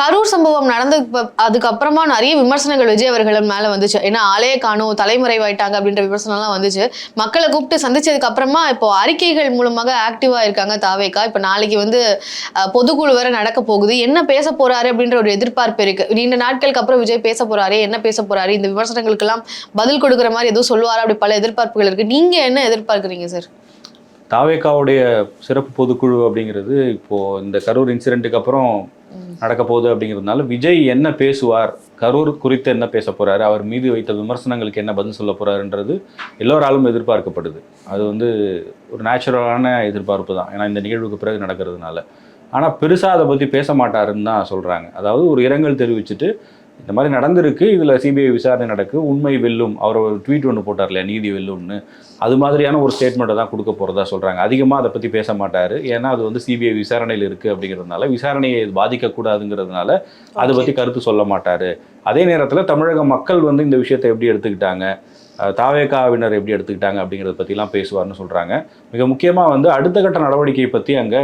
கரூர் சம்பவம் நடந்த அதுக்கப்புறமா நிறைய விமர்சனங்கள் விஜய் அவர்கள் மேல வந்துச்சு. ஏன்னா ஆலையை காணும் தலைமறைவாயிட்டாங்க அப்படின்ற விமர்சனம்லாம் வந்துச்சு. மக்களை கூப்பிட்டு சந்திச்சதுக்கு அப்புறமா இப்போ அறிக்கைகள் மூலமாக ஆக்டிவா இருக்காங்க தாவேக்கா. இப்போ நாளைக்கு வந்து பொதுக்குழு வேற நடக்க போகுது. என்ன பேச போறாரு அப்படின்ற ஒரு எதிர்பார்ப்பு இருக்கு. நீண்ட நாட்களுக்கு அப்புறம் விஜய் பேச போறாரு என்ன பேச போறாரு இந்த விமர்சனங்களுக்கெல்லாம் பதில் கொடுக்குற மாதிரி எதுவும் சொல்லுவாரா? அப்படி பல எதிர்பார்ப்புகள் இருக்கு. நீங்க என்ன எதிர்பார்க்குறீங்க சார் தாவேக்காவுடைய சிறப்பு பொதுக்குழு அப்படிங்கிறது இப்போது இந்த கரூர் இன்சிடெண்ட்டுக்கு அப்புறம் நடக்க போகுது அப்படிங்கிறதுனால விஜய் என்ன பேசுவார் கரூர் குறித்து என்ன பேச போறாரு அவர் மீது வைத்த விமர்சனங்களுக்கு என்ன பதில் சொல்ல போறாருன்றது எல்லோராலும் எதிர்பார்க்கப்படுது. அது வந்து ஒரு நேச்சுரலான எதிர்பார்ப்பு தான். ஏன்னா இந்த நிகழ்வுக்கு பிறகு நடக்கிறதுனால. ஆனால் பெருசாக அதை பற்றி பேச மாட்டாருன்னு தான் சொல்கிறாங்க அதாவது ஒரு இரங்கல் தெரிவிச்சுட்டு இந்த மாதிரி நடந்திருக்கு இதில் சிபிஐ விசாரணை நடக்கு. உண்மை வெல்லும் அவர் ஒரு ட்வீட் ஒன்று போட்டார் இல்லையா நீதி வெல்லும்னு. அது மாதிரியான ஒரு ஸ்டேட்மெண்ட்டை தான் கொடுக்க போகிறதா சொல்கிறாங்க அதிகமாக அதை பற்றி பேச மாட்டார். ஏன்னா அது வந்து சிபிஐ விசாரணையில் இருக்குது அப்படிங்கிறதுனால விசாரணையை பாதிக்கக்கூடாதுங்கிறதுனால அதை பற்றி கருத்து சொல்ல மாட்டார். அதே நேரத்தில் தமிழக மக்கள் வந்து இந்த விஷயத்தை எப்படி எடுத்துக்கிட்டாங்க தாவேகாவினர் எப்படி எடுத்துக்கிட்டாங்க அப்படிங்கிறத பற்றிலாம் பேசுவார்னு சொல்கிறாங்க மிக முக்கியமாக வந்து அடுத்த கட்ட நடவடிக்கையை பற்றி அங்கே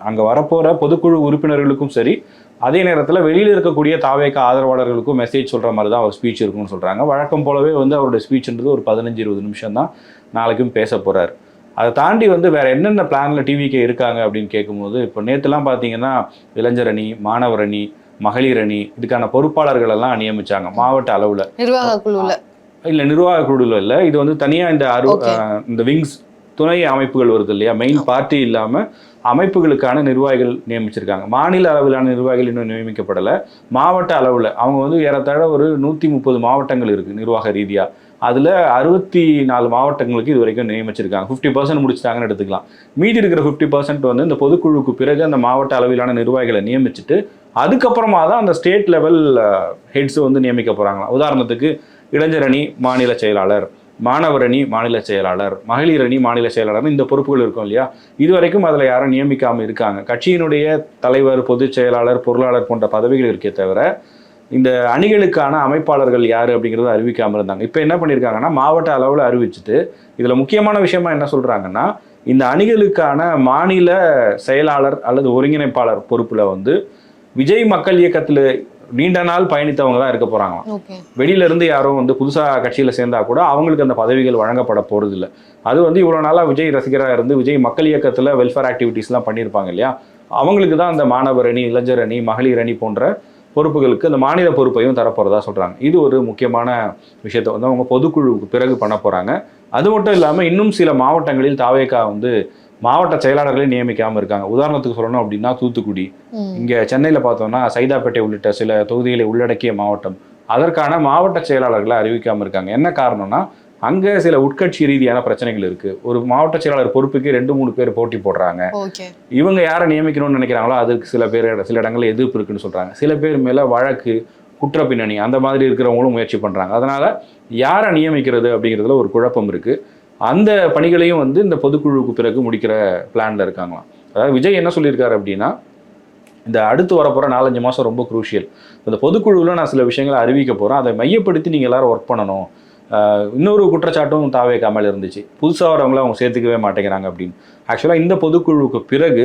அங்கே வரப்போகிற பொதுக்குழு உறுப்பினர்களுக்கும் சரி அதே நேரத்தில் வெளியில் இருக்கக்கூடிய தாவேக்கா ஆதரவாளர்களுக்கும் மெசேஜ் சொல்கிற மாதிரி தான் அவர் ஸ்பீச் இருக்கும்னு சொல்கிறாங்க வழக்கம் போலவே வந்து அவருடைய ஸ்பீச்ன்றது ஒரு பதினஞ்சு இருபது நிமிஷம் தான் நாளைக்கும் பேச போகிறார் அதை தாண்டி வந்து வேற என்னென்ன பிளானில் டிவிக்கு இருக்காங்க அப்படின்னு கேட்கும்போது இப்போ நேற்றுலாம் பார்த்தீங்கன்னா இளைஞர் அணி மாணவர் அணி மகளிர் அணி இதுக்கான பொறுப்பாளர்கள் எல்லாம் நியமிச்சாங்க மாவட்ட அளவில். நிர்வாக குழுல. இல்லை நிர்வாக குழுவில் இல்லை. இது வந்து தனியாக இந்த அரு இந்த விங்ஸ் துணை அமைப்புகள் வருது இல்லையா? மெயின் பார்ட்டி இல்லாமல் அமைப்புகளுக்கான நிர்வாகிகள் நியமிச்சிருக்காங்க. மாநில அளவிலான நிர்வாகிகள் இன்னும் நியமிக்கப்படலை. மாவட்ட அளவில் அவங்க வந்து ஏறத்தாழ ஒரு நூற்றி முப்பது மாவட்டங்கள் இருக்குது நிர்வாக ரீதியாக அதில் அறுபத்தி நாலு மாவட்டங்களுக்கு இது வரைக்கும் நியமிச்சிருக்காங்க. ஃபிஃப்டி பர்சன்ட் முடிச்சிட்டாங்கன்னு எடுத்துக்கலாம். மீதி இருக்கிற ஃபிஃப்டி பர்சன்ட் வந்து இந்த பொதுக்குழுக்கு பிறகு அந்த மாவட்ட அளவிலான நிர்வாகிகளை நியமிச்சுட்டு அதுக்கப்புறமா தான் அந்த ஸ்டேட் லெவல் ஹெட்ஸ் வந்து நியமிக்க போகிறாங்களாம் உதாரணத்துக்கு இளைஞர் அணி மாநில செயலாளர் மாணவர் அணி மாநில செயலாளர் மகளிர் அணி மாநில செயலாளர் இந்த பொறுப்புகள் இருக்கும் இல்லையா? இதுவரைக்கும் அதில் யாரும் நியமிக்காமல் இருக்காங்க. கட்சியினுடைய தலைவர் பொதுச் செயலாளர் பொருளாளர் போன்ற பதவிகள் இருக்கே தவிர இந்த அணிகளுக்கான அமைப்பாளர்கள் யார் அப்படிங்கிறத அறிவிக்காமல் இருந்தாங்க. இப்போ என்ன பண்ணியிருக்காங்கன்னா மாவட்ட அளவில் அறிவிச்சுட்டு இதில் முக்கியமான விஷயமா என்ன சொல்கிறாங்கன்னா இந்த அணிகளுக்கான மாநில செயலாளர் அல்லது ஒருங்கிணைப்பாளர் பொறுப்பில் வந்து விஜய் மக்கள் இயக்கத்தில் நீண்ட நாள் பயணித்தவங்க தான் இருக்க போகிறாங்களாம் ஓகே. வெளியில இருந்து யாரும் வந்து புதுசாக கட்சியில் சேர்ந்தா கூட அவங்களுக்கு அந்த பதவிகள் வழங்கப்பட போகிறது இல்லை அது வந்து இவ்வளோ நாளாக விஜய் ரசிகராக இருந்து விஜய் மக்கள் இயக்கத்தில் வெல்ஃபேர் ஆக்டிவிட்டீஸ்லாம் பண்ணியிருப்பாங்க இல்லையா? அவங்களுக்கு தான் அந்த மாணவர் அணி இளைஞர் அணி மகளிர் அணி போன்ற பொறுப்புகளுக்கு அந்த மாநில பொறுப்பையும் தரப்போகிறதா சொல்கிறாங்க இது ஒரு முக்கியமான விஷயத்தை வந்து அவங்க பொதுக்குழுவுக்கு பிறகு பண்ண போகிறாங்க அது மட்டும் இல்லாமல் இன்னும் சில மாவட்டங்களில் தாவேக்கா வந்து மாவட்ட செயலாளர்களே நியமிக்காமல் இருக்காங்க. உதாரணத்துக்கு சொல்லணும் அப்படின்னா தூத்துக்குடி. இங்கே சென்னையில் பார்த்தோம்னா சைதாப்பேட்டை உள்ளிட்ட சில தொகுதிகளை உள்ளடக்கிய மாவட்டம். அதற்கான மாவட்ட செயலாளர்களை அறிவிக்காமல் இருக்காங்க. என்ன காரணம்னா அங்கே சில உட்கட்சி ரீதியான பிரச்சனைகள் இருக்குது ஒரு மாவட்ட செயலாளர் பொறுப்புக்கு ரெண்டு மூணு பேர் போட்டி போடுறாங்க. இவங்க யாரை நியமிக்கணும்னு நினைக்கிறாங்களோ அதுக்கு சில பேர் சில இடங்களில் எதிர்ப்பு இருக்குன்னு சொல்கிறாங்க சில பேர் மேலே வழக்கு குற்ற பின்னணி அந்த மாதிரி இருக்கிறவங்களும் முயற்சி பண்ணுறாங்க அதனால் யாரை நியமிக்கிறது அப்படிங்கிறதுல ஒரு குழப்பம் இருக்குது அந்த பணிகளையும் வந்து இந்த பொதுக்குழுவுக்கு பிறகு முடிக்கிற பிளானில் இருக்காங்களாம். அதாவது விஜய் என்ன சொல்லியிருக்காரு அப்படின்னா இந்த அடுத்து வரப்போகிற நாலஞ்சு மாதம் ரொம்ப குரூஷியல் இந்த பொதுக்குழுவில் நான் சில விஷயங்களை அறிவிக்க போகிறேன் அதை மையப்படுத்தி நீங்கள் எல்லாரும் ஒர்க் பண்ணணும். இன்னொரு குற்றச்சாட்டும் தாவே காமல் இருந்துச்சு புதுசாக வரவங்கள அவங்க சேர்த்துக்கவே மாட்டேங்கிறாங்க அப்படின்னு. ஆக்சுவலாக இந்த பொதுக்குழுவுக்கு பிறகு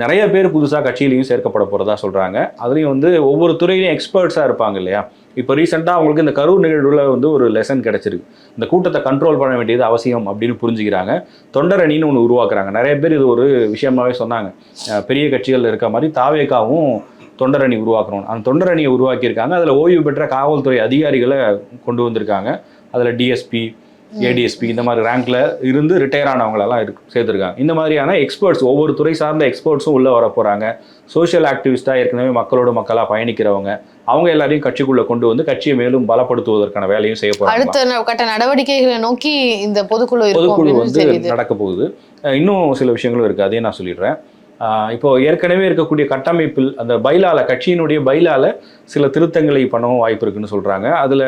நிறைய பேர் புதுசாக கட்சியிலையும் சேர்க்கப்பட போகிறதா சொல்கிறாங்க அதுலேயும் வந்து ஒவ்வொரு துறையிலையும் எக்ஸ்பர்ட்ஸாக இருப்பாங்க இல்லையா? இப்போ ரீசெண்டாக அவங்களுக்கு இந்த கரூர் நிகழ்வில் வந்து ஒரு லெசன் கிடச்சிருக்கு. இந்த கூட்டத்தை கண்ட்ரோல் பண்ண வேண்டியது அவசியம் அப்படின்னு புரிஞ்சுக்கிறாங்க. தொண்டரணின்னு ஒன்று உருவாக்குறாங்க. நிறைய பேர் இது ஒரு விஷயமாவே சொன்னாங்க. பெரிய கட்சிகள் இருக்க மாதிரி தாவேக்காவும் தொண்டரணி அணி உருவாக்கணும். அந்த தொண்டரணியை உருவாக்கியிருக்காங்க. அதில் ஓய்வு பெற்ற காவல்துறை அதிகாரிகளை கொண்டு வந்திருக்காங்க. அதில் டிஎஸ்பி ஏடிஎஸ்பி இந்த மாதிரி ரேங்க்ல இருந்து ரிட்டையர் ஆனவங்களெல்லாம் இருக்கு சேர்த்துருக்காங்க இந்த மாதிரியான எக்ஸ்பர்ட்ஸ் ஒவ்வொரு துறை சார்ந்த எக்ஸ்பர்ட்ஸும் உள்ளே வர போகிறாங்க சோஷியல் ஆக்டிவிஸ்ட்டாக ஏற்கனவே மக்களோட மக்களாக பயணிக்கிறவங்க அவங்க எல்லாரையும் கட்சிக்குள்ளே கொண்டு வந்து கட்சியை மேலும் பலப்படுத்துவதற்கான வேலையும் செய்ய போகிறாங்க அடுத்த கட்ட நடவடிக்கைகளை நோக்கி இந்த பொதுக்குழு பொதுக்குழு வந்து நடக்க போகுது. இன்னும் சில விஷயங்களும் இருக்குது அதையும் நான் சொல்லிடுறேன். இப்போ ஏற்கனவே இருக்கக்கூடிய கட்டமைப்பில் அந்த பைலால கட்சியினுடைய பைலால சில திருத்தங்களை பண்ணவும் வாய்ப்பு இருக்குன்னு சொல்கிறாங்க அதில்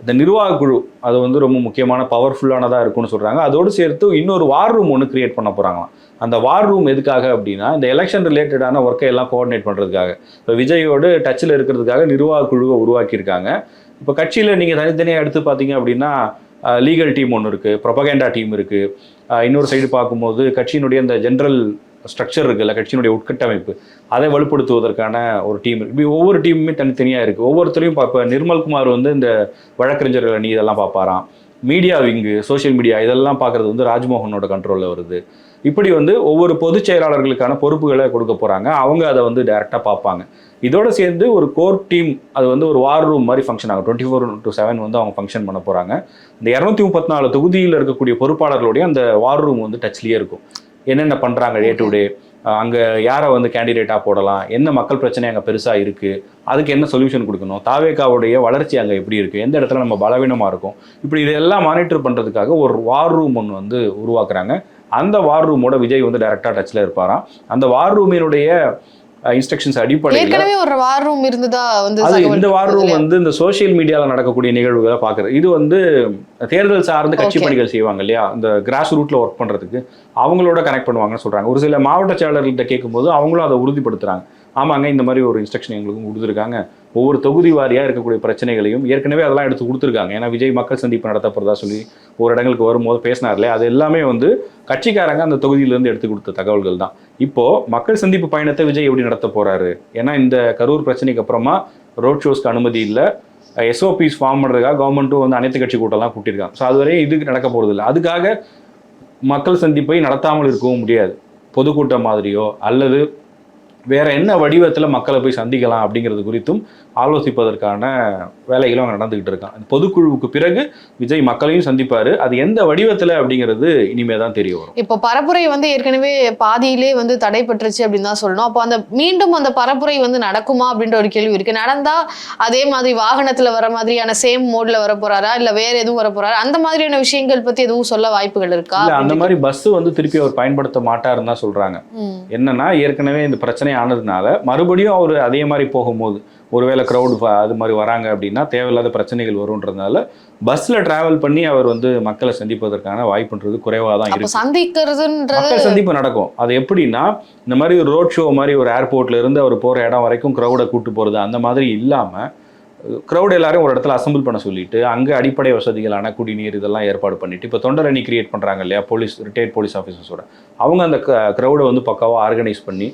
இந்த நிர்வாக குழு அது வந்து ரொம்ப முக்கியமான பவர்ஃபுல்லானதாக இருக்கும்னு சொல்கிறாங்க அதோடு சேர்த்து இன்னொரு வார் ரூம் ஒன்று கிரியேட் பண்ண போகிறாங்களாம் அந்த வார் ரூம் எதுக்காக அப்படின்னா இந்த எலெக்ஷன் ரிலேட்டடான ஒர்க்கை எல்லாம் கோஆர்டினேட் பண்ணுறதுக்காக இப்போ விஜயோடு டச்சில் இருக்கிறதுக்காக நிர்வாக குழுவை உருவாக்கியிருக்காங்க. இப்போ கட்சியில் நீங்கள் தனித்தனியாக எடுத்து பார்த்தீங்க அப்படின்னா லீகல் டீம் ஒன்று இருக்குது ப்ரொபகேண்டா டீம் இருக்குது இன்னொரு சைடு பார்க்கும்போது கட்சியினுடைய இந்த ஜென்ரல் ஸ்ட்ரக்சர் இருக்குல்ல கட்சியினுடைய உட்கட்டமைப்பு அதை வலுப்படுத்துவதற்கான ஒரு டீம் இப்படி ஒவ்வொரு டீமுமே தனித்தனியாக இருக்குது ஒவ்வொருத்தரையும் இப்போ நிர்மல்குமார் வந்து இந்த வழக்கறிஞர்கள் அணி இதெல்லாம் பார்ப்பாராம். மீடியா விங்கு சோஷியல் மீடியா இதெல்லாம் பார்க்குறது வந்து ராஜ்மோகனோட கண்ட்ரோலில் வருது. இப்படி வந்து ஒவ்வொரு பொதுச் செயலாளர்களுக்கான பொறுப்புகளை கொடுக்க போகிறாங்க அவங்க அதை வந்து டைரெக்டாக பார்ப்பாங்க. இதோட சேர்ந்து ஒரு கோர் டீம் அது வந்து ஒரு வார் ரூம் மாதிரி ஃபங்க்ஷன் ஆகும். டுவெண்ட்டி ஃபோர் டு செவன் வந்து அவங்க ஃபங்க்ஷன் பண்ண போகிறாங்க இந்த இரநூத்தி முப்பத்தி நாலு தொகுதியில் இருக்கக்கூடிய பொறுப்பாளர்களுடைய அந்த வார் ரூம் வந்து டச்லேயே இருக்கும். என்னென்ன பண்ணுறாங்க டே டு டே அங்கே யாரை வந்து கேண்டிடேட்டாக போடலாம்? என்ன மக்கள் பிரச்சனை அங்கே பெருசாக இருக்குது அதுக்கு என்ன சொல்யூஷன் கொடுக்கணும்? தாவேக்காவுடைய வளர்ச்சி அங்கே எப்படி இருக்குது எந்த இடத்துல நம்ம பலவீனமாக இருக்கும்? இப்படி இதெல்லாம் மானிட்டர் பண்ணுறதுக்காக ஒரு வார் ரூம் ஒன்று வந்து உருவாக்குறாங்க. அந்த வார் ரூமோட விஜய் வந்து டைரக்டாக டச்சில் இருப்பாராம். அந்த வார் ரூமினுடைய இன்ஸ்ட்ரக்ஷன்ஸ் அடிப்படையில் ஏற்கனவே ஒரு வார் ரூம் இருந்ததா வந்து அது இந்த வார் ரூம்? வந்து இந்த சோஷியல் மீடியால நடக்கக்கூடிய நிகழ்வுகளை பாக்குறது இது வந்து தேர்தல் சார்ந்த கட்சி. பணிகள் செய்வாங்க இல்லையா? இந்த கிராஸ் ரூட்ல ஒர்க் பண்றதுக்கு. அவங்களோட கனெக்ட் பண்ணுவாங்கன்னு சொல்றாங்க. ஒரு சில மாவட்ட செயலாளர்கள்ட்ட கேட்கும்போது அவங்களும் அதை உறுதிப்படுத்துறாங்க. ஆமாங்க இந்த மாதிரி ஒரு இன்ஸ்ட்ரக்ஷன் எங்களுக்கும் கொடுத்துருக்காங்க. ஒவ்வொரு தொகுதி வாரியாக இருக்கக்கூடிய பிரச்சனைகளையும் ஏற்கனவே அதெல்லாம் எடுத்து கொடுத்துருக்காங்க. ஏன்னா விஜய் மக்கள் சந்திப்பு நடத்த சொல்லி ஒரு இடங்களுக்கு வரும்போது பேசினார்லே அது எல்லாமே வந்து கட்சிக்காரங்க அந்த தொகுதியிலேருந்து எடுத்து கொடுத்த தகவல்கள் தான். இப்போது மக்கள் சந்திப்பு பயணத்தை விஜய் எப்படி நடத்த போகிறாரு ஏன்னா இந்த கரூர் பிரச்சனைக்கு அப்புறமா ரோட் ஷோஸ்க்கு அனுமதி இல்லை. எஸ்ஓபிஸ் ஃபார்ம் பண்ணுறதுக்காக கவர்மெண்ட்டும் வந்து அனைத்து கட்சி கூட்டம்லாம் கூட்டியிருக்காங்க. ஸோ அதுவரையும் இதுக்கு நடக்க போகிறதில்ல இல்லை அதுக்காக மக்கள் சந்திப்பை நடத்தாமல் இருக்கவும் முடியாது. பொதுக்கூட்டம் மாதிரியோ அல்லது வேற என்ன வடிவத்தில் மக்களை போய் சந்திக்கலாம் அப்படிங்கிறது குறித்தும் ஆலோசிப்பதற்கான வேலைகளும் அங்கே நடந்துகிட்டு இருக்கான். பொதுக்குழுவுக்கு பிறகு விஜய் மக்களையும் சந்திப்பாரு. அது எந்த வடிவத்தில் அப்படிங்கிறது இனிமே தான் தெரிய வரும். இப்போ பரப்புரை வந்து ஏற்கனவே பாதியிலே வந்து தடைப்பட்டுருச்சு அப்படின்னு தான் சொல்லணும். அப்போ அந்த மீண்டும் அந்த பரப்புரை வந்து நடக்குமா அப்படின்ற ஒரு கேள்வி இருக்கு. நடந்தா அதே மாதிரி வாகனத்துல வர மாதிரியான சேம் மோட்ல வர போறாரா இல்ல வேற எதுவும் வர போறாரா அந்த மாதிரியான விஷயங்கள் பத்தி எதுவும் சொல்ல வாய்ப்புகள் இருக்கா? அந்த மாதிரி பஸ் வந்து திருப்பி அவர் பயன்படுத்த மாட்டாருன்னு தான் சொல்றாங்க. ம். என்னன்னா ஏற்கனவே இந்த பிரச்சனை ஆனதுனால மறுபடியும் அவர் அதே மாதிரி போகும்போது ஒருவேளை க்ரௌடு அது மாதிரி வராங்க அப்படின்னா தேவையில்லாத பிரச்சனைகள் வரும்ன்றதுனால பஸ்ல டிராவல் பண்ணி அவர் வந்து மக்களை சந்திப்பதற்கான வாய்ப்புன்றது குறைவாக தான் அப்போ இருக்கு. சந்திக்கிறதுன்றது மக்கள் சந்திப்பு நடக்கும். அது எப்படின்னா இந்த மாதிரி ஒரு ரோட் ஷோ மாதிரி ஒரு ஏர்போர்ட்ல இருந்து அவர் போற இடம் வரைக்கும் க்ரௌடை கூட்டு போறது அந்த மாதிரி இல்லாம க்ரௌட் எல்லாரும் ஒரு இடத்துல அசம்பிள் பண்ண சொல்லிட்டு அங்கே அடிப்படை வசதிகளான குடிநீர் இதெல்லாம் ஏற்பாடு பண்ணிட்டு இப்போ தொண்டர் அணி கிரியேட் பண்ணுறாங்க இல்லையா போலீஸ் ரிட்டையர்ட் போலீஸ் ஆஃபீஸர்ஸோட அவங்க அந்த க்ரௌடை வந்து பக்காவாக ஆர்கனைஸ் பண்ணி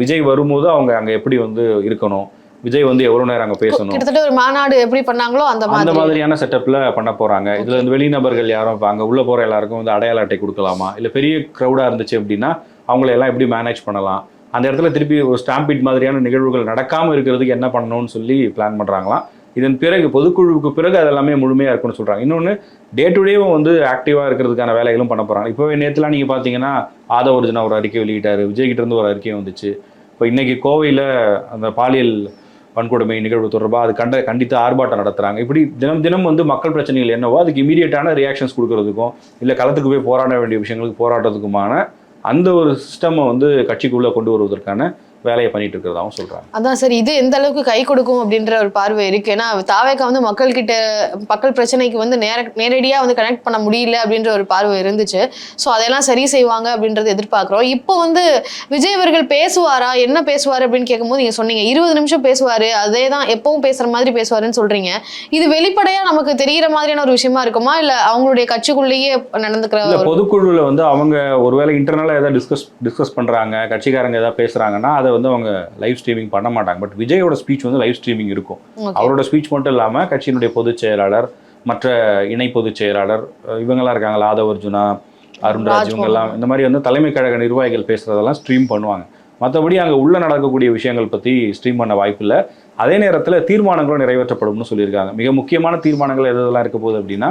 விஜய் வரும்போது அவங்க அங்கே எப்படி வந்து இருக்கணும்? விஜய் வந்து எவ்வளோ நேரம் அங்கே பேசணும்? கிட்டத்தட்ட ஒரு மாநாடு எப்படி பண்ணாங்களோ அந்த அந்த மாதிரி. மாதிரியான செட்டப்ல பண்ண போறாங்க. இதுல இந்த வெளிநபர்கள் யாரும் இப்போ அங்கே உள்ள போற எல்லாருக்கும் வந்து அடையாள அட்டை கொடுக்கலாமா? இல்லை பெரிய க்ரௌடா இருந்துச்சு அப்படின்னா அவங்கள எல்லாம் எப்படி மேனேஜ் பண்ணலாம்? அந்த இடத்துல திருப்பி ஒரு ஸ்டாம்பிட் மாதிரியான நிகழ்வுகள் நடக்காம இருக்கிறதுக்கு என்ன பண்ணணும்னு சொல்லி பிளான் பண்றாங்களாம். இதன் பிறகு பொதுக்குழுவுக்கு பிறகு அது எல்லாமே முழுமையா இருக்கும்னு இன்னொன்று டே டு டேவும் வந்து ஆக்டிவாக இருக்கிறதுக்கான வேலைகளும் பண்ண போகிறாங்க இப்போவே நேற்றுலாம் நீங்கள் பார்த்தீங்கன்னா ஆதவ ஒரிஜினா ஒரு அறிக்கை வெளியிட்டார். விஜய் இருந்து ஒரு அறிக்கை வந்துச்சு. இப்போ இன்றைக்கி கோவையில் அந்த பாலியல் வன்கொடுமை நிகழ்வு தொடர்பாக அது கண்ட கண்டித்து ஆர்ப்பாட்டம் நடத்துகிறாங்க இப்படி தினம் தினம் வந்து மக்கள் பிரச்சனைகள் என்னவோ அதுக்கு இமீடியட்டான ரியாக்ஷன்ஸ் கொடுக்கறதுக்கும் இல்லை களத்துக்கு போய் போராட வேண்டிய விஷயங்களுக்கு போராட்டத்துக்குமான அந்த ஒரு சிஸ்டமை வந்து கட்சிக்குள்ளே கொண்டு வருவதற்கான வேலையை பண்ணிட்டு இருக்கிறதாவும் சொல்றாங்க. அதான் சரி இது எந்த அளவுக்கு கை கொடுக்கும் அப்படின்ற ஒரு பார்வை இருக்கு. ஏன்னா தாவேக்கா வந்து மக்கள் கிட்ட மக்கள் பிரச்சனைக்கு வந்து நேர நேரடியா வந்து கனெக்ட் பண்ண முடியல அப்படின்ற ஒரு பார்வை இருந்துச்சு. ஸோ அதெல்லாம் சரி செய்வாங்க அப்படின்றது எதிர்பார்க்குறோம். இப்போ வந்து விஜய் அவர்கள் பேசுவாரா? என்ன பேசுவார் அப்படின்னு கேட்கும்போது நீங்க சொன்னீங்க. இருபது நிமிஷம் பேசுவாரு. அதே தான் எப்பவும் பேசுற மாதிரி பேசுவாருன்னு சொல்றீங்க. இது வெளிப்படையா நமக்கு தெரிகிற மாதிரியான ஒரு விஷயமா இருக்குமா? இல்ல அவங்களுடைய கட்சிக்குள்ளேயே நடந்துக்கிற பொதுக்குழுவில் வந்து அவங்க ஒருவேளை இன்டர்னலாக ஏதாவது டிஸ்கஸ் டிஸ்கஸ் பண்றாங்க கட்சிக்காரங்க ஏதாவது பேசுறாங்கன்னா அதை வந்து அவங்க லைவ் ஸ்ட்ரீமிங் பண்ண மாட்டாங்க. பட் விஜயோட ஸ்பீச் வந்து லைவ் ஸ்ட்ரீமிங் இருக்கும். அவரோட ஸ்பீச் மட்டும் இல்லாமல் கட்சியினுடைய பொதுச் செயலாளர் மற்ற இணை பொதுச் செயலாளர் இவங்கெல்லாம் இருக்காங்களா ஆதவ அர்ஜுனா அருண்ராஜ். இவங்கெல்லாம் இந்த மாதிரி வந்து தலைமை கழக நிர்வாகிகள் பேசுறதெல்லாம் ஸ்ட்ரீம் பண்ணுவாங்க. மற்றபடி அங்கே உள்ள நடக்கக்கூடிய விஷயங்கள் பற்றி ஸ்ட்ரீம் பண்ண வாய்ப்பில்லை அதே நேரத்தில் தீர்மானங்களும் நிறைவேற்றப்படும்னு சொல்லியிருக்காங்க. மிக முக்கியமான தீர்மானங்கள் எது எதெல்லாம் இருக்க போகுது அப்படின்னா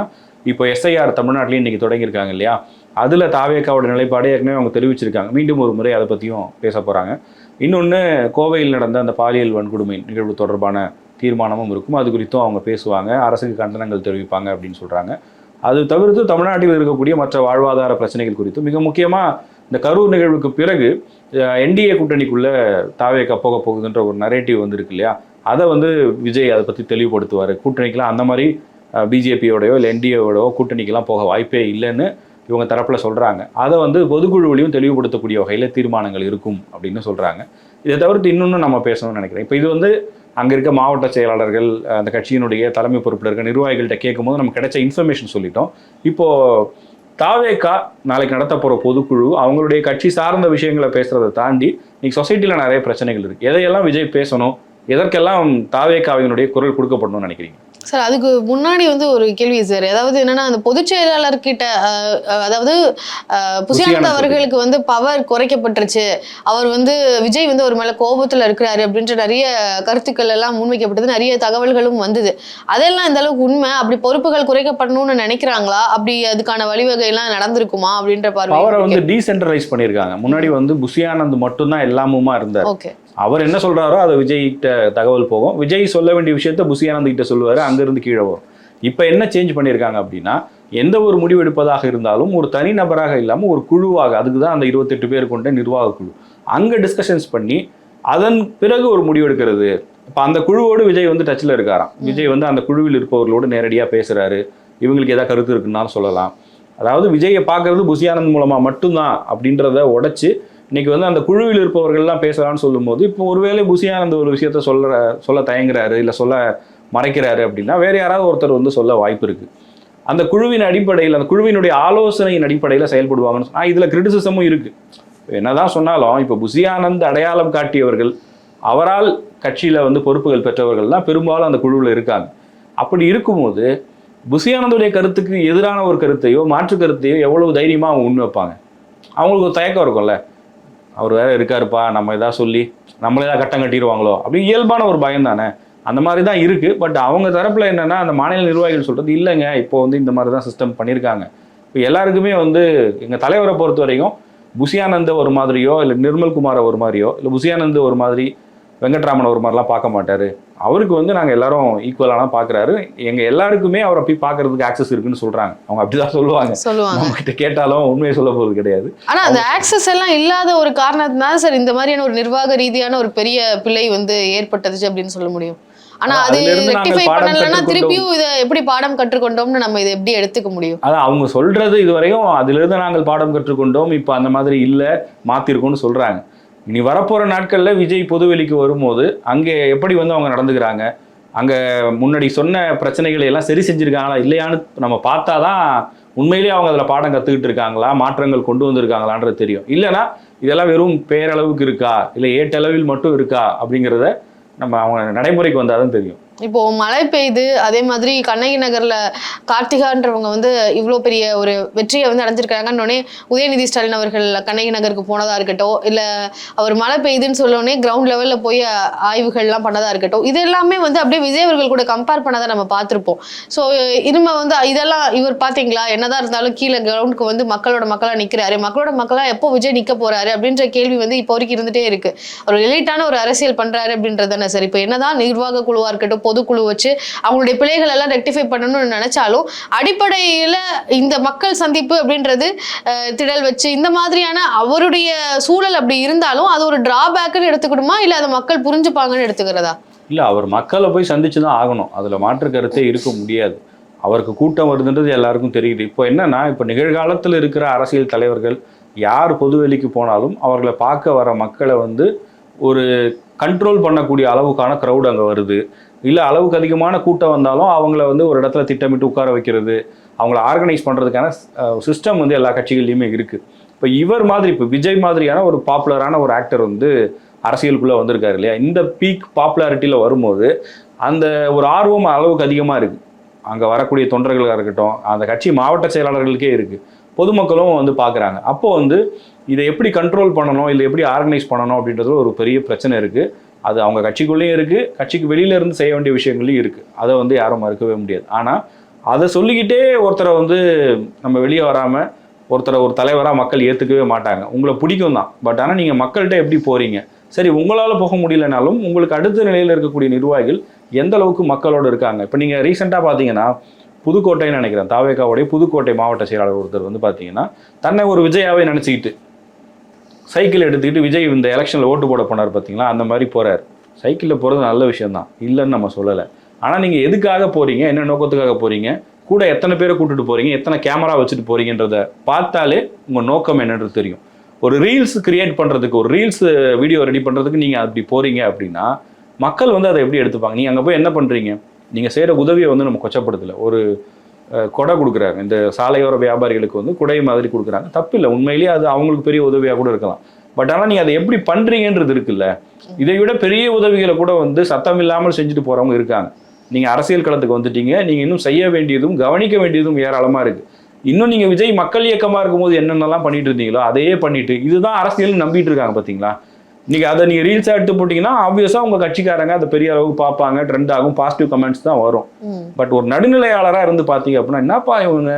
இப்போ எஸ்ஐஆர் தமிழ்நாட்டிலையும் இன்னைக்கு தொடங்கியிருக்காங்க இல்லையா? அதில் தாவேக்காவோட நிலைப்பாடு ஏற்கனவே அவங்க தெரிவிச்சிருக்காங்க. மீண்டும் ஒரு முறை அதை பற்றியும் பேச போகிறாங்க இன்னொன்று கோவையில் நடந்த அந்த பாலியல் வன்கொடுமை நிகழ்வு தொடர்பான தீர்மானமும் இருக்கும். அது குறித்தும் அவங்க பேசுவாங்க. அரசுக்கு கண்டனங்கள் தெரிவிப்பாங்க அப்படின்னு சொல்கிறாங்க அது தவிர்த்து தமிழ்நாட்டில் இருக்கக்கூடிய மற்ற வாழ்வாதார பிரச்சனைகள் குறித்து மிக முக்கியமாக இந்த கரூர் நிகழ்வுக்கு பிறகு என்டிஏ கூட்டணிக்குள்ளே தாவேக்கா போக போகுதுன்ற ஒரு நரேட்டிவ் வந்துருக்கு இல்லையா? அதை வந்து விஜய் அதை பற்றி தெளிவுபடுத்துவார். கூட்டணிக்கெலாம் அந்த மாதிரி பிஜேபியோடையோ இல்லை என்டிஏவோடையோ கூட்டணிக்கெலாம் போக வாய்ப்பே இல்லைன்னு இவங்க தரப்பில் சொல்கிறாங்க அதை வந்து பொதுக்குழுவிலையும் தெளிவுபடுத்தக்கூடிய வகையில் தீர்மானங்கள் இருக்கும் அப்படின்னு சொல்கிறாங்க இதை தவிர்த்து இன்னொன்று நம்ம பேசணும்னு நினைக்கிறேன். இப்போ இது வந்து அங்கே இருக்க மாவட்ட செயலாளர்கள் அந்த கட்சியினுடைய தலைமை பொறுப்பில் இருக்க நிர்வாகிகள்கிட்ட கேட்கும்போது நமக்கு கிடைச்ச இன்ஃபர்மேஷன் சொல்லிட்டோம். இப்போது தாவேக்கா நாளைக்கு நடத்த போகிற பொதுக்குழு அவங்களுடைய கட்சி சார்ந்த விஷயங்களை பேசுகிறத தாண்டி இன்னைக்கு சொசைட்டியில் நிறைய பிரச்சனைகள் இருக்குது எதையெல்லாம் விஜய் பேசணும் எதற்கெல்லாம் தாவேக்காவினுடைய குரல் கொடுக்கப்படணும்னு நினைக்கிறீங்க? சார் அதுக்கு முன்னாடி வந்து ஒரு கேள்வி சார். அதாவது என்னன்னா அந்த பொதுச் செயலாளர் கிட்ட அஹ், அஹ், அதாவது புசியானந்த் அவர்களுக்கு வந்து பவர் குறைக்கப்பட்டுருச்சு. அவர் வந்து விஜய் வந்து ஒரு மேல கோபத்துல இருக்கிறாரு அப்படின்ற நிறைய கருத்துக்கள் எல்லாம் முன்வைக்கப்பட்டது. நிறைய தகவல்களும் வந்தது. அதெல்லாம் இந்த அளவுக்கு உண்மை? அப்படி பொறுப்புகள் குறைக்கப்படணும்னு நினைக்கிறாங்களா? அப்படி அதுக்கான வழிவகை எல்லாம் நடந்திருக்குமா அப்படின்ற அவரை பார்வை வந்து டீசென்ட்ரலைஸ் பண்ணியிருக்காங்க. முன்னாடி வந்து புசியானந்த் மட்டும்தான் எல்லாமுமா இருந்தார். ஓகே. அவர் என்ன சொல்றாரோ அதை விஜய் கிட்ட தகவல் போகும். விஜய் சொல்ல வேண்டிய விஷயத்த புசியானந்த் கிட்ட சொல்லுவாரு அங்கிருந்து கீழே வரும். இப்போ என்ன சேஞ்ச் பண்ணியிருக்காங்க அப்படின்னா எந்த ஒரு முடிவு எடுப்பதாக இருந்தாலும் ஒரு தனி நபராக இல்லாமல் ஒரு குழுவாக அதுக்கு தான் அந்த இருபத்தெட்டு பேர் கொண்ட நிர்வாக குழு. அங்கே டிஸ்கஷன்ஸ் பண்ணி அதன் பிறகு ஒரு முடிவு எடுக்கிறது. இப்போ அந்த குழுவோடு விஜய் வந்து டச்சில் இருக்காராம். விஜய் வந்து அந்த குழுவில் இருப்பவர்களோடு நேரடியாக பேசுறாரு. இவங்களுக்கு ஏதாவது கருத்து இருக்குன்னாலும் சொல்லலாம். அதாவது விஜயை பார்க்கறது புசியானந்த் மூலமா மட்டும்தான் அப்படின்றத உடைச்சு இன்னைக்கு வந்து அந்த குழுவில் இருப்பவர்கள்லாம் பேசலாம்னு சொல்லும்போது இப்போ ஒருவேளை புசியானந்த ஒரு விஷயத்த சொல்ற சொல்ல தயங்குறாரு இல்லை சொல்ல மறைக்கிறாரு அப்படின்னா வேற யாராவது ஒருத்தர் வந்து சொல்ல வாய்ப்பு இருக்கு. அந்த குழுவின் அடிப்படையில் அந்த குழுவினுடைய ஆலோசனையின் அடிப்படையில் செயல்படுவாங்கன்னு சொன்னால் இதில் கிரிட்டிசிசமும் இருக்குது என்னதான் சொன்னாலும் இப்போ புசியானந்த் அடையாளம் காட்டியவர்கள் அவரால் கட்சியில் வந்து பொறுப்புகள் பெற்றவர்கள் தான் பெரும்பாலும் அந்த குழுவில் இருக்காங்க. அப்படி இருக்கும்போது புசியானந்துடைய கருத்துக்கு எதிரான ஒரு கருத்தையோ மாற்று கருத்தையோ எவ்வளவு தைரியமாக அவங்க முன் வைப்பாங்க? அவங்களுக்கு ஒரு தயக்கம் இருக்கும்ல. அவர் வேற இருக்காருப்பா நம்ம எதாவது சொல்லி நம்மளே ஏதாவது கட்டம் கட்டிடுவாங்களோ அப்படி இயல்பான ஒரு பயம் தானே அந்த மாதிரி தான் இருக்கு. பட் அவங்க தரப்புல என்னன்னா அந்த மாநில நிர்வாகிகள் சொல்றது இல்லைங்க. இப்போ வந்து இந்த மாதிரி தான் சிஸ்டம் பண்ணியிருக்காங்க. இப்போ எல்லாருக்குமே வந்து எங்கள் தலைவரை பொறுத்த வரைக்கும் புசியானந்த ஒரு மாதிரியோ இல்லை நிர்மல்குமாரை ஒரு மாதிரியோ இல்லை புசியானந்த ஒரு மாதிரி வெங்கட்ராமன் ஒரு மாதிரிலாம் பார்க்க மாட்டாரு. அவருக்கு வந்து நாங்கள் எல்லாரும் ஈக்குவலான பார்க்குறாரு. எங்கள் எல்லாருக்குமே அவரை போய் பார்க்கறதுக்கு ஆக்சஸ் இருக்குன்னு சொல்கிறாங்க அவங்க அப்படிதான் சொல்லுவாங்க. சொல்லுவாங்க. நம்ம கிட்ட கேட்டாலும் உண்மையை சொல்ல போகிறது கிடையாது. ஆனா அந்த ஆக்சஸ் எல்லாம் இல்லாத ஒரு காரணத்தினால சார் இந்த மாதிரியான ஒரு நிர்வாக ரீதியான ஒரு பெரிய பிழை வந்து ஏற்பட்டதுச்சு அப்படின்னு சொல்ல முடியும். ஆனா அது ரெக்டிஃபை பண்ணலன்னா. திருப்பியும் இதை எப்படி பாடம் கற்றுக்கொண்டோம்னு நம்ம இதை எப்படி எடுத்துக்க முடியும்? அதான் அவங்க சொல்றது இதுவரையும் அதிலிருந்து நாங்கள் பாடம் கற்றுக்கொண்டோம். இப்போ அந்த மாதிரி இல்லை மாத்திருக்கோம்னு சொல்றாங்க. இனி வரப்போகிற நாட்களில் விஜய் பொதுவெளிக்கு வரும்போது அங்கே எப்படி வந்து அவங்க நடந்துக்கிறாங்க? அங்கே முன்னாடி சொன்ன பிரச்சனைகளை எல்லாம் சரி செஞ்சுருக்காங்களா இல்லையான்னு நம்ம பார்த்தா தான் உண்மையிலேயே அவங்க அதில் பாடம் கற்றுக்கிட்டு இருக்காங்களா மாற்றங்கள் கொண்டு வந்திருக்காங்களான்றது தெரியும். இல்லைன்னா இதெல்லாம் வெறும் பேரளவுக்கு இருக்கா இல்லை ஏட்டளவில் மட்டும் இருக்கா அப்படிங்கிறத நம்ம அவங்க நடைமுறைக்கு வந்தால் தான் தெரியும். இப்போ மழை பெய்யுது அதே மாதிரி கண்ணகி நகர்ல கார்த்திகான்றவங்க வந்து இவ்வளோ பெரிய ஒரு வெற்றியை வந்து அடைஞ்சிருக்காங்கன்னொடனே உதயநிதி ஸ்டாலின் அவர்கள் கண்ணகி நகருக்கு போனதா இருக்கட்டும் இல்ல அவர் மழை பெய்யுதுன்னு சொல்லோடனே கிரவுண்ட் லெவல்ல போய் ஆய்வுகள்லாம் பண்ணதா இருக்கட்டும் இது எல்லாமே வந்து அப்படியே விஜய் அவர்கள் கூட கம்பேர் பண்ணதை நம்ம பார்த்திருப்போம். ஸோ இனிமே வந்து இதெல்லாம் இவர் பாத்தீங்களா என்னதான் இருந்தாலும் கீழே கிரவுண்டுக்கு வந்து மக்களோட மக்களா நிக்கிறாரு. மக்களோட மக்களா எப்போ விஜய் நிக்க போறாரு அப்படின்ற கேள்வி வந்து இப்போ வரைக்கும் இருந்துட்டே இருக்கு. ஒரு எலிட்டான ஒரு அரசியல் பண்றாரு அப்படின்றது தானே. சார் இப்போ என்னதான் நிர்வாக குழுவா இருக்கட்டும் பொதுக்குழு வச்சு அவங்களுடைய பிள்ளைகள் எல்லாம் ரெக்டிஃபை பண்ணணும்னு நினைச்சாலும் அடிப்படையில இந்த மக்கள் சந்திப்பு அப்படின்றது திடல் வச்சு இந்த மாதிரியான அவருடைய சூழல் அப்படி இருந்தாலும் அது ஒரு டிராபேக்குன்னு எடுத்துக்கணுமா? இல்ல அதை மக்கள் புரிஞ்சுப்பாங்கன்னு எடுத்துக்கிறதா? இல்லை அவர் மக்களை போய் சந்திச்சு தான் ஆகணும். அதில் மாற்று கருத்தே இருக்க முடியாது. அவருக்கு கூட்டம் வருதுன்றது எல்லாருக்கும் தெரியுது. இப்போ என்னன்னா இப்போ நிகழ்காலத்தில் இருக்கிற அரசியல் தலைவர்கள் யார் பொதுவெளிக்கு போனாலும் அவர்களை பார்க்க வர மக்களை வந்து ஒரு கண்ட்ரோல் பண்ணக்கூடிய அளவுக்கான க்ரௌட் அங்கே வருது. இல்லை அளவுக்கு அதிகமான கூட்டம் வந்தாலும் அவங்கள வந்து ஒரு இடத்துல திட்டமிட்டு உட்கார வைக்கிறது அவங்கள ஆர்கனைஸ் பண்ணுறதுக்கான சிஸ்டம் வந்து எல்லா கட்சிகள்லையுமே இருக்குது இப்போ இவர் மாதிரி இப்போ விஜய் மாதிரியான ஒரு பாப்புலரான ஒரு ஆக்டர் வந்து அரசியலுக்குள்ளே வந்திருக்காரு இல்லையா? இந்த பீக் பாப்புலாரிட்டியில் வரும்போது அந்த ஒரு ஆர்வம் அளவுக்கு அதிகமாக இருக்குது அங்கே வரக்கூடிய தொண்டர்களாக இருக்கட்டும் அந்த கட்சி மாவட்ட செயலாளர்களுக்கே இருக்குது பொதுமக்களும் வந்து பார்க்குறாங்க அப்போது வந்து இதை எப்படி கண்ட்ரோல் பண்ணணும் இல்லை எப்படி ஆர்கனைஸ் பண்ணணும் அப்படின்றது ஒரு பெரிய பிரச்சனை இருக்குது அது அவங்க கட்சிக்குள்ளேயும் இருக்குது கட்சிக்கு வெளியில இருந்து செய்ய வேண்டிய விஷயங்களையும் இருக்குது அதை வந்து யாரும் மறுக்கவே முடியாது. ஆனால் அதை சொல்லிக்கிட்டே ஒருத்தரை வந்து நம்ம வெளியே வராமல் ஒருத்தரை ஒரு தலைவராக மக்கள் ஏற்றுக்கவே மாட்டாங்க. உங்களை பிடிக்கும் தான். பட் ஆனால் நீங்கள் மக்கள்கிட்ட எப்படி போகிறீங்க சரி உங்களால் போக முடியலனாலும் உங்களுக்கு அடுத்த நிலையில் இருக்கக்கூடிய நிர்வாகிகள் எந்த அளவுக்கு மக்களோடு இருக்காங்க? இப்போ நீங்கள் ரீசெண்டாக பார்த்தீங்கன்னா புதுக்கோட்டைன்னு நினைக்கிறேன். தாவேக்காவுடைய புதுக்கோட்டை மாவட்ட செயலாளர் ஒருத்தர் வந்து பார்த்தீங்கன்னா தன்னை ஒரு விஜயாவே நினச்சிக்கிட்டு சைக்கிள் எடுத்துக்கிட்டு விஜய் இந்த எலெக்ஷனில் ஓட்டு போட போனார் பார்த்தீங்களா அந்த மாதிரி போகிறார் சைக்கிளில் போகிறது நல்ல விஷயந்தான் இல்லைன்னு நம்ம சொல்லலை. ஆனால் நீங்கள் எதுக்காக போகிறீங்க என்ன நோக்கத்துக்காக போகிறீங்க கூட எத்தனை பேரை கூட்டிட்டு போகிறீங்க எத்தனை கேமரா வச்சுட்டு போகிறீங்கன்றத பார்த்தாலே உங்கள் நோக்கம் என்னன்றது தெரியும். ஒரு ரீல்ஸ் கிரியேட் பண்ணுறதுக்கு ஒரு ரீல்ஸ் வீடியோ ரெடி பண்ணுறதுக்கு நீங்கள் அப்படி போகிறீங்க அப்படின்னா மக்கள் வந்து அதை எப்படி எடுத்துப்பாங்க? நீங்கள் அங்கே போய் என்ன பண்ணுறீங்க நீங்கள் செய்கிற உதவியை வந்து நம்ம கொச்சப்படுத்தலை. ஒரு கொடை கொடுக்குறாங்க. இந்த சாலையோர வியாபாரிகளுக்கு வந்து குடை மாதிரி கொடுக்குறாங்க. தப்பு இல்லை உண்மையிலேயே அது அவங்களுக்கு பெரிய உதவியாக கூட இருக்கலாம். பட் ஆனால் நீங்கள் அதை எப்படி பண்ணுறீங்கன்றது இருக்குல்ல. இதை விட பெரிய உதவிகளை கூட வந்து சத்தம் இல்லாமல் செஞ்சுட்டு போகிறவங்க இருக்காங்க. நீங்கள் அரசியல் களத்துக்கு வந்துட்டீங்க. நீங்கள் இன்னும் செய்ய வேண்டியதும் கவனிக்க வேண்டியதும் ஏராளமாக இருக்குது இன்னும் நீங்கள் விஜய் மக்கள் இயக்கமாக இருக்கும்போது என்னென்னலாம் பண்ணிட்டு இருந்தீங்களோ அதையே பண்ணிட்டு இதுதான் அரசியல்னு நம்பிட்டு இருக்காங்க பார்த்தீங்களா நீங்கள் அதை நீங்கள் ரீல்ஸாக எடுத்து போட்டிங்கன்னா ஆப்வியஸாக உங்கள் கட்சிக்காரங்க அதை பெரிய அளவுக்கு பார்ப்பாங்க ட்ரெண்ட் ஆகும் பாசிட்டிவ் கமெண்ட்ஸ் தான் வரும். பட் ஒரு நடுநிலையாளராக இருந்து பார்த்தீங்க அப்படின்னா என்னப்பா இவங்க?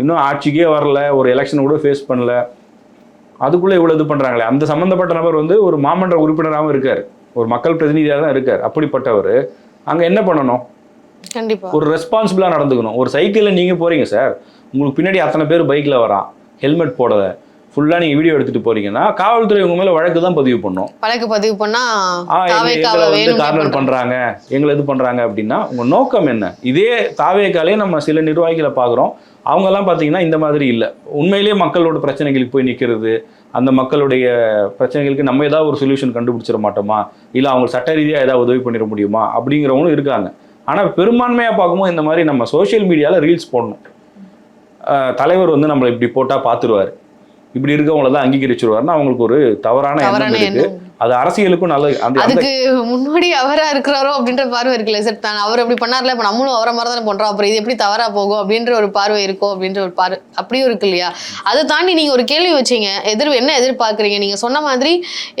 இன்னும் ஆட்சிக்கே வரல ஒரு எலெக்ஷன் கூட ஃபேஸ் பண்ணல. அதுக்குள்ளே இவ்வளோ இது பண்ணுறாங்களே அந்த சம்மந்தப்பட்ட நபர் வந்து ஒரு மாமன்ற உறுப்பினராகவும் இருக்கார். ஒரு மக்கள் பிரதிநிதியாக தான் இருக்கார். அப்படிப்பட்டவர். அங்கே என்ன பண்ணணும்? கண்டிப்பா. ஒரு ரெஸ்பான்சிபிளாக நடந்துக்கணும். ஒரு சைக்கிளில் நீங்கள் போகிறீங்க சார் உங்களுக்கு பின்னாடி அத்தனை பேர் பைக்கில் வரான். ஹெல்மெட் போடல. ஃபுல்லாக நீங்கள் வீடியோ எடுத்துகிட்டு போறீங்கன்னா காவல்துறை உங்க மேலே வழக்கு தான் பதிவு பண்ணும். வழக்கு பதிவு பண்ணா எங்களை வந்து கார்னர் பண்றாங்க. எங்களை இது பண்றாங்க அப்படின்னா உங்க நோக்கம் என்ன? இதே தாவேக்காலே நம்ம சில நிர்வாகிகளை பார்க்குறோம். அவங்கெல்லாம் பார்த்தீங்கன்னா இந்த மாதிரி இல்லை. உண்மையிலேயே மக்களோட பிரச்சனைகளுக்கு போய் நிற்கிறது அந்த மக்களுடைய பிரச்சனைகளுக்கு நம்ம ஏதாவது ஒரு சொல்யூஷன் கண்டுபிடிச்சிட மாட்டோமா? இல்லை அவங்க சட்ட ரீதியாக ஏதாவது உதவி பண்ணிட முடியுமா? அப்படிங்கிறவங்களும் இருக்காங்க. ஆனால் பெரும்பான்மையாக பார்க்கும்போது இந்த மாதிரி நம்ம சோஷியல் மீடியாவில் ரீல்ஸ் போடணும். தலைவர் வந்து நம்மளை இப்படி போட்டால் பார்த்துருவார். இப்படி இருக்கவங்கள தான் அங்கீகரிச்சிருவாருன்னா அவங்களுக்கு ஒரு தவறான எண்ணம் இருக்கு. அது அரசியலுக்கும் நல்லது. அந்த அதுக்கு முன்னாடி அவரா இருக்கிறாரோ அப்படின்ற பார்வை இருக்குல்ல சார் தான் அவர் அப்படி பண்ணார்ல இப்ப நம்மளும் அவரை மாதிரி தானே பண்றோம். அப்புறம் இது எப்படி தவறா போகும் அப்படின்ற ஒரு பார்வை இருக்கும் அப்படின்ற ஒரு பார்வை அப்படியும் இருக்கு இல்லையா? அதை தாண்டி நீங்க ஒரு கேள்வி வச்சீங்க. எதிர் என்ன எதிர்பார்க்குறீங்க? நீங்க சொன்ன மாதிரி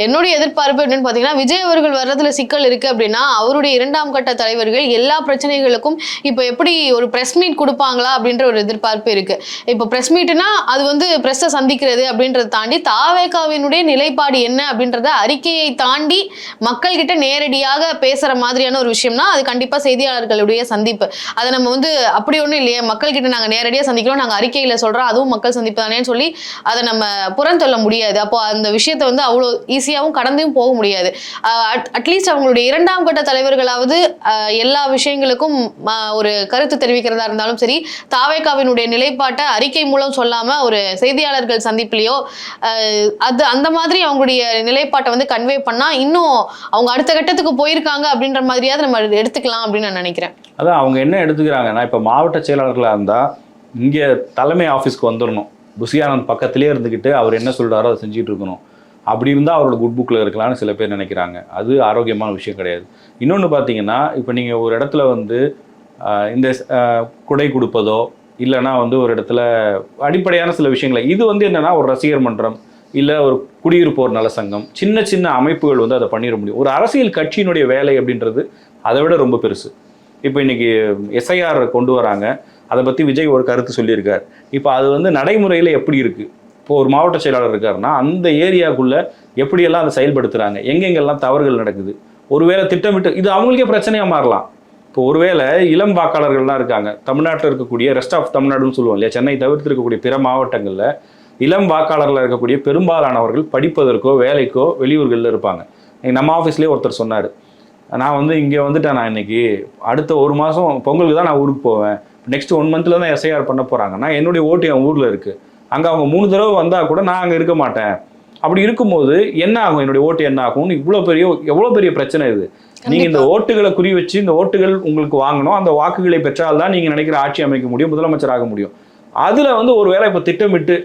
என்னுடைய எதிர்பார்ப்பு அப்படின்னு பாத்தீங்கன்னா விஜய் அவர்கள் வர்றதுல சிக்கல் இருக்கு அப்படின்னா அவருடைய இரண்டாம் கட்ட தலைவர்கள் எல்லா பிரச்சனைகளுக்கும் இப்போ எப்படி ஒரு பிரஸ் மீட் கொடுப்பாங்களா அப்படின்ற ஒரு எதிர்பார்ப்பு இருக்கு. இப்போ பிரஸ் மீட்னா அது வந்து பிரஸ்ஸை சந்திக்கிறது அப்படின்றத தாண்டி தாவேகாவினுடைய நிலைப்பாடு என்ன அப்படின்றத அறிக்கை அறிக்கையை தாண்டி மக்கள்கிட்ட நேரடியாக பேசுற மாதிரியான ஒரு விஷயம்னா அது கண்டிப்பா செய்தியாளர்களுடைய சந்திப்பு. அதை நம்ம வந்து அப்படி ஒண்ணும் இல்லையே மக்கள்கிட்ட நாங்க நேரடியா சந்திக்கிறோம் நாங்க அறிக்கையில சொல்றோம் அதுவும் மக்கள் சந்திப்பு தானேன்னு சொல்லி அதை நம்ம புறந்தொல்ல முடியாது. அப்போ அந்த விஷயத்தை வந்து அவ்வளோ ஈஸியாகவும் கடந்தும் போக முடியாது. அட்லீஸ்ட் அவங்களுடைய இரண்டாம் கட்ட தலைவர்களாவது எல்லா விஷயங்களுக்கும் ஒரு கருத்து தெரிவிக்கிறதா இருந்தாலும் சரி தாவேகாவினுடைய நிலைப்பாட்டை அறிக்கை மூலம் சொல்லாம ஒரு செய்தியாளர்கள் சந்திப்புலையோ அது அந்த மாதிரி அவங்களுடைய நிலைப்பாட்டை வந்து கன்வே பண்ணா இன்னும் அவங்க அடுத்த கட்டத்துக்கு போயிருக்காங்க அப்படின்ற மாதிரியாவது நம்ம எடுத்துக்கலாம் அப்படின்னு நான் நினைக்கிறேன். அதான் அவங்க என்ன எடுத்துக்கிறாங்கன்னா இப்போ மாவட்ட செயலாளர்களாக இருந்தால் இங்கே தலைமை ஆஃபீஸ்க்கு வந்துடணும் புசியானந்த் பக்கத்திலே இருந்துக்கிட்டு அவர் என்ன சொல்கிறாரோ அதை செஞ்சுட்டு இருக்கணும். அப்படி இருந்தால் அவரோட குட் புக்கில் இருக்கலாம்னு சில பேர் நினைக்கிறாங்க. அது ஆரோக்கியமான விஷயம் கிடையாது. இன்னொன்று பார்த்தீங்கன்னா இப்போ நீங்கள் ஒரு இடத்துல வந்து இந்த குடை கொடுப்பதோ இல்லைன்னா வந்து ஒரு இடத்துல அடிப்படையான சில விஷயங்களை இது வந்து என்னென்னா ஒரு ரசிகர் மன்றம். இல்லை ஒரு குடியிருப்போர் நல சங்கம் சின்ன சின்ன அமைப்புகள் வந்து அதை பண்ணிட முடியும். ஒரு அரசியல் கட்சியினுடைய வேலை அப்படின்றது அதை விட ரொம்ப பெருசு. இப்போ இன்னைக்கு எஸ்ஐஆர் கொண்டு வராங்க. அதை பற்றி விஜய் ஒரு கருத்து சொல்லியிருக்கார். இப்போ அது வந்து நடைமுறையில் எப்படி இருக்குது இப்போ ஒரு மாவட்ட செயலாளர் இருக்காருன்னா அந்த ஏரியாக்குள்ளே எப்படியெல்லாம் அதை செயல்படுத்துகிறாங்க எங்கெங்கெல்லாம் தவறுகள் நடக்குது? ஒருவேளை திட்டமிட்டு இது அவங்களுக்கே பிரச்சனையாக மாறலாம். இப்போ ஒருவேளை இளம் வாக்காளர்கள்லாம் இருக்காங்க. தமிழ்நாட்டில் இருக்கக்கூடிய ரெஸ்ட் ஆஃப் தமிழ்நாடுன்னு சொல்லுவோம் இல்லையா? சென்னை தவிர்த்து இருக்கக்கூடிய பிற மாவட்டங்களில் இளம் வாக்காளர்களாக இருக்கக்கூடிய பெரும்பாலானவர்கள் படிப்பதற்கோ வேலைக்கோ வெளியூர்களில் இருப்பாங்க. நம்ம ஆஃபீஸ்லேயே ஒருத்தர் சொன்னார். நான் வந்து இங்கே வந்துட்டேன் நான் இன்னைக்கு. அடுத்த ஒரு மாதம் பொங்கலுக்கு தான் நான் ஊருக்கு போவேன். நெக்ஸ்ட் ஒன் மந்த்தில் தான் எஸ்ஐஆர் பண்ண போகிறாங்கன்னா என்னுடைய ஓட்டு என் ஊரில் இருக்குது அங்கே அவங்க மூணு தடவை வந்தால் கூட நான் அங்கே இருக்க மாட்டேன். அப்படி இருக்கும்போது என்ன ஆகும்? என்னுடைய ஓட்டு என்ன ஆகும்னு இவ்வளோ பெரிய எவ்வளோ பெரிய பிரச்சனை இது. நீங்க இந்த ஓட்டுகளை குறி வச்சு இந்த ஓட்டுகள் உங்களுக்கு வாங்கணும். அந்த வாக்குகளை பெற்றால் தான் நீங்க நினைக்கிற ஆட்சி அமைக்க முடியும் முதலமைச்சர் ஆக முடியும். அதுல வந்து ஒருவேளை இப்ப திட்டமிட்டு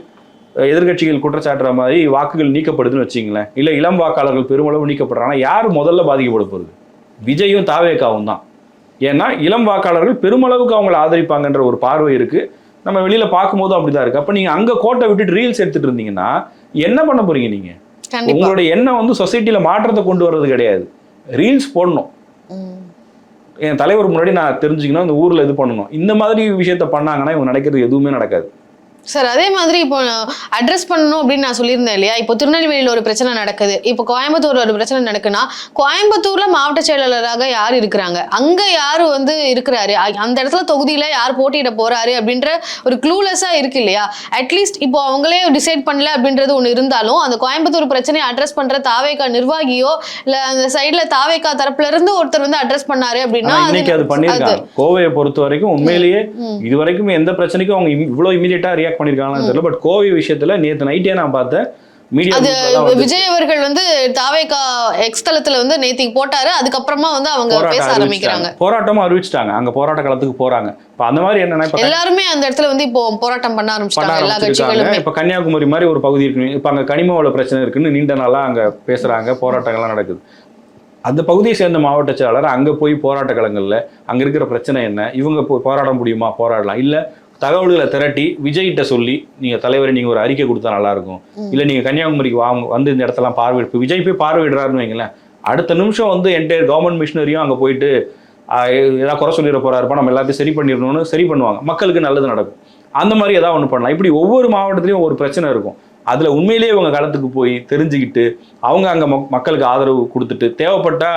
அஹ், எதிர்க்கட்சிகள் குற்றச்சாட்டுற மாதிரி வாக்குகள் நீக்கப்படுதுன்னு வச்சிங்களேன். இல்ல இளம் வாக்காளர்கள் பெருமளவு நீக்கப்படுறாங்கன்னா யார் முதல்ல பாதிக்கப்பட போகுது? விஜயும் தாவேக்காவும் தான். ஏன்னா இளம் வாக்காளர்கள் பெருமளவுக்கு அவங்களை ஆதரிப்பாங்கன்ற ஒரு பார்வை இருக்கு. நம்ம வெளியில பார்க்கும்போதும் அப்படிதான் இருக்கு. அப்ப நீங்க அங்க கோட்டை விட்டுட்டு ரீல்ஸ் எடுத்துட்டு இருந்தீங்கன்னா என்ன பண்ண போறீங்க நீங்க? கண்டிப்பா. உங்களுடைய எண்ணம் வந்து சொசைட்டில மாற்றத்தை கொண்டு வர்றது கிடையாது. ரீல்ஸ் போடணும். என் தலைவர் முன்னாடி நான் தெரிஞ்சுக்கணும். இந்த ஊர்ல இது பண்ணணும். இந்த மாதிரி விஷயத்த பண்ணாங்கன்னா இவங்க நடக்கிறது எதுவுமே நடக்காது. சார் அதே மாதிரி இப்போ அட்ரஸ் பண்ணணும் அப்படின்னு நான் சொல்லியிருந்தேன் இல்லையா? இப்போ திருநெல்வேலியில் ஒரு பிரச்சனை நடக்குது. இப்போ கோயம்புத்தூர்ல ஒரு பிரச்சனை நடக்குன்னா கோயம்புத்தூர்ல மாவட்ட செயலாளராக யார் இருக்கிறாங்க? அங்க யார் வந்து இருக்கிறாரு? அந்த இடத்துல தொகுதியில யார் போட்டியிட போறாரு அப்படின்ற ஒரு க்ளூலெஸ்ஸா இருக்கு இல்லையா? அட்லீஸ்ட் இப்போ அவங்களே டிசைட் பண்ணல அப்படின்றது ஒன்று இருந்தாலும் அந்த கோயம்புத்தூர் பிரச்சனையை அட்ரஸ் பண்ற தாவேக்கா நிர்வாகியோ இல்ல அந்த சைடுல தாவேக்கா தரப்புல இருந்து ஒருத்தர் வந்து அட்ரஸ் பண்ணாரு அப்படின்னா அது பண்ணியிருக்காங்க. கோவையை பொறுத்த வரைக்கும் உண்மையிலேயே. இது வரைக்கும் எந்த பிரச்சனைக்கும் அவங்க இம்- இவ்வளவு இமீடியட்டா ரியாக்ட் பண்ணிருக்காங்கன்னு தெரியல. பட் கோவை விஷயத்துல நேத்து நைட்டே நான் பார்த்தேன். அது விஜய் அவர்கள் வந்து தாவேகா எக்ஸ் தளத்துல வந்து நேத்திக்கு போட்டாரு. அதுக்கப்புறமா வந்து அவங்க பேச ஆரம்பிக்கிறாங்க. போராட்டமும் அறிவிச்சிட்டாங்க. அங்க போராட்ட களத்துக்கு போறாங்க. இப்ப அந்த மாதிரி என்னன்னா இப்ப எல்லாருமே அந்த இடத்துல வந்து இப்போ போராட்டம் பண்ண ஆரம்பிச்சிட்டாங்க. எல்லா கட்சிகளுமே. இப்ப கன்னியாகுமரி மாதிரி ஒரு பகுதி இருக்கு. இப்ப அங்க கனிம வள பிரச்சனை இருக்குன்னு நீண்ட நாளா அங்க பேசுறாங்க. போராட்டங்கள்லாம் நடக்குது. அந்த பகுதியை சேர்ந்த மாவட்ட செயலாளர் அங்க போய் போராட்ட களங்கள்ல அங்க இருக்கிற பிரச்சனை என்ன? இவங்க போய் போராட முடியுமா? போராடலாம். இல்ல தகவல்களை திரட்டி விஜய்கிட்ட சொல்லி நீங்க தலைவரை நீங்க ஒரு அறிக்கை கொடுத்தா நல்லா இருக்கும் இல்ல நீங்க கன்னியாகுமரிக்கு வாங்க வந்து இந்த இடத்தெல்லாம் பார்வை இப்ப விஜய் போய் பார்வையிடுறாருன்னு வைங்களேன். அடுத்த நிமிஷம் வந்து என்டையர் கவர்மெண்ட் மிஷினரியும் அங்க போயிட்டு ஏதாவது குறை சொல்லிட போறாருப்பா நம்ம எல்லாத்தையும் சரி பண்ணிடணும்னு சரி பண்ணுவாங்க. மக்களுக்கு நல்லது நடக்கும். அந்த மாதிரி ஏதாவது ஒன்று பண்ணலாம். இப்படி ஒவ்வொரு மாவட்டத்திலையும் ஒரு பிரச்சனை இருக்கும். அதுல உண்மையிலேயே இவங்க களத்துக்கு போய் தெரிஞ்சுக்கிட்டு அவங்க அங்க மக்- மக்களுக்கு ஆதரவு கொடுத்துட்டு தேவைப்பட்டா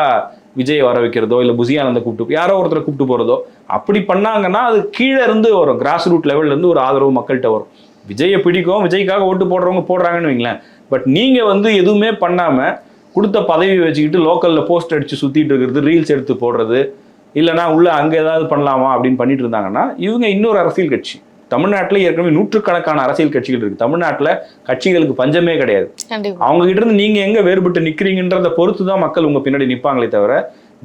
விஜய் வர வைக்கிறதோ இல்லை புசியானந்த கூப்பிட்டு யாரோ ஒருத்தரை கூப்பிட்டு போகிறதோ அப்படி பண்ணாங்கன்னா அது கீழே இருந்து வரும். கிராஸ் ரூட் லெவல்லேருந்து ஒரு ஆதரவு மக்கள்கிட்ட வரும். விஜயை பிடிக்கும் விஜய்க்காக ஓட்டு போடுறவங்க போடுறாங்கன்னு வைங்களேன். பட் நீங்கள் வந்து எதுவுமே பண்ணாமல் கொடுத்த பதவி வச்சுக்கிட்டு லோக்கலில் போஸ்ட் அடித்து சுற்றிட்டு இருக்கிறது ரீல்ஸ் எடுத்து போடுறது இல்லைனா உள்ளே அங்கே ஏதாவது பண்ணலாமா அப்படின்னு பண்ணிட்டு இருந்தாங்கன்னா இவங்க இன்னொரு அரசியல் கட்சி. தமிழ்நாட்டுல ஏற்கனவே நூற்றுக்கணக்கான அரசியல் கட்சிகள் இருக்கு. தமிழ்நாட்டுல கட்சிகளுக்கு பஞ்சமே கிடையாது. அவங்க கிட்ட இருந்து நீங்க எங்க வேறுபட்டு நிக்கிறீங்கன்றத பொறுத்து தான் மக்கள் உங்க பின்னாடி நிப்பாங்களே தவிர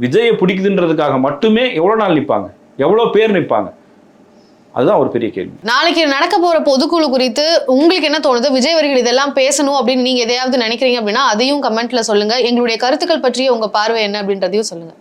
விஜயை பிடிக்குதுன்றதுக்காக மட்டுமே எவ்வளவு நாள் நிப்பாங்க? எவ்வளவு பேர் நிப்பாங்க அதுதான் ஒரு பெரிய கேள்வி. நாளைக்கு நடக்க போற பொதுக்குழு குறித்து உங்களுக்கு என்ன தோணுது? விஜய் அவர்கள் இதெல்லாம் பேசணும் அப்படின்னு நீங்க எதையாவது நினைக்கிறீங்க அப்படின்னா அதையும் கமெண்ட்ல சொல்லுங்க. எங்களுடைய கருத்துக்கள் பற்றிய உங்க பார்வை என்ன அப்படின்றதையும் சொல்லுங்க.